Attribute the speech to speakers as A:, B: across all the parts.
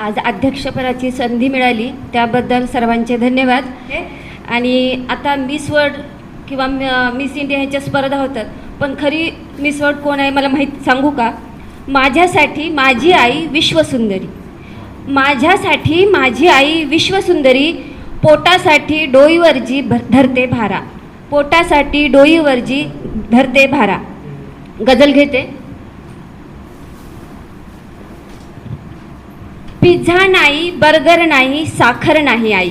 A: आज अध्यक्षपदाची संधी मिळाली. त्याबद्दल सर्वांचे धन्यवाद. आणि आता मिस वर्ल्ड किंवा मिस इंडिया ह्याच्या स्पर्धा होतात. पण खरी मिस वर्ल्ड कोण आहे मला माहीत सांगू का? माझ्यासाठी माझी आई विश्वसुंदरी. माझ्यासाठी माझी आई विश्वसुंदरी पोटासाठी डोईवरजी भर धरते भारा. पोटासाठी डोईवरजी धरते भारा. गजल घेते. पिझ्झा नाही बर्गर नाही साखर नाही आई.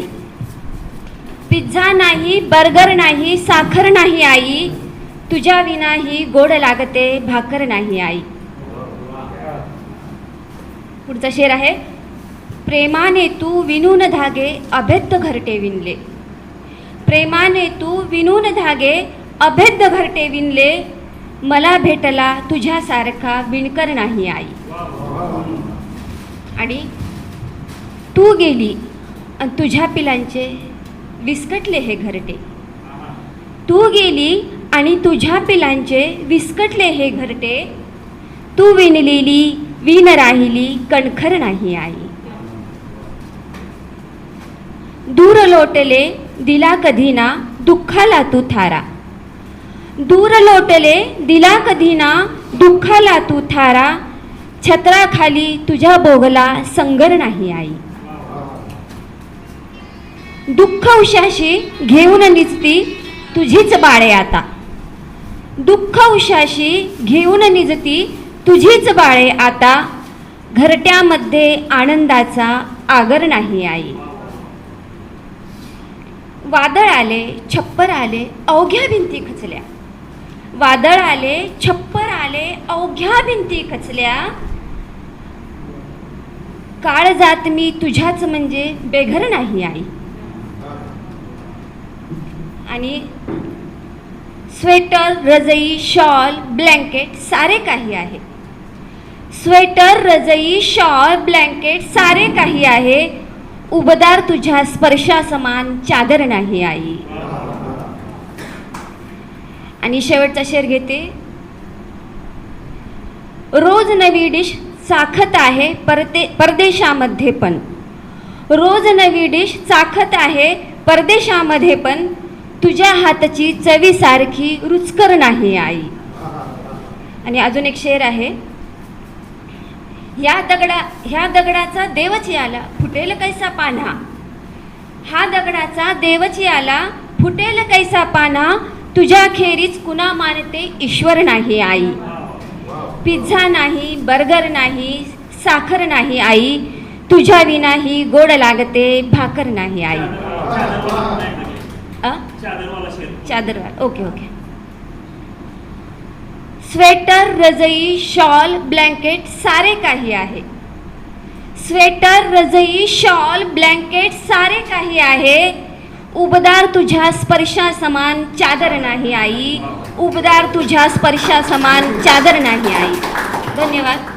A: पिझ्झा नाही बर्गर नाही साखर नाही आई. तुझ्या विनाही गोड लागते भाकर नाही आई. पुढचा शेर आहे. प्रेमाने तू विनून धागे अभेद्य घरटे विणले प्रेमाने तू विनून धागे अभेद्य घरटे विणले मला भेटला तुझ्यासारखा विणकर नाही आई. आणि तू गेली आणि तुझ्या पिलांचे विस्कटले हे घरटे. तू गेली आणि तुझ्या पिलांचे विस्कटले हे घरटे. तू विणलेली विण राहिली कणखर नाही आई. दूर लोटले दिला कधी ना दुःखाला तू थारा. दूर लोटले दिला कधी ना दुःखाला तू थारा. छत्राखाली तुझ्या बोगला संगर नाही आई. दुःख उशाशी घेऊन निजती तुझीच बाळे आता. दुःख उशाशी घेऊन निजती तुझीच बाळे आता. घरट्यामध्ये आनंदाचा आगर नाही आई. वादळ आले छप्पर आले अवघ्या भिंती खचल्या. वादळ आले छप्पर आले अवघ्या भिंती खचल्या. काळ जात मी तुझ्याच म्हणजे बेघर नाही आई. आणि स्वेटर रजई शॉल ब्लँकेट सारे काही आहे. स्वेटर रजई शॉल ब्लँकेट सारे काही आहे. उबदार तुझ्या स्पर्शा समान चादर नाही आई. आणि शेवटचा शेर घेते. रोज नवी डिश चाखत आहे परते परदेशामध्ये पण. रोज नवी डिश चाखत आहे परदेशामध्ये पण. तुझ्या हातची चवीसारखी रुचकर नाही आई. आणि अजून एक शेर आहे. ह्या दगडा ह्या दगडाचा देवच आला फुटेल कैसा पान्हा हा दगडाचा देवच आला फुटेल कैसा पान्हा तुझ्या खेरीच कुणा मानते ईश्वर नाही आई. पिझ्झा नाही बर्गर नाही साखर नाही आई. तुझ्या विनाही गोड लागते भाकर नाही आई. अ? चादरवाला ओके ओके. स्वेटर रजई शॉल ब्लँकेट सारे काही आहे. स्वेटर रजई शॉल ब्लँकेट सारे काही आहे. उबदार तुझ्या स्पर्शा समान चादर नाही आई. उबदार तुझ्या स्पर्शा समान चादर नाही आई. धन्यवाद.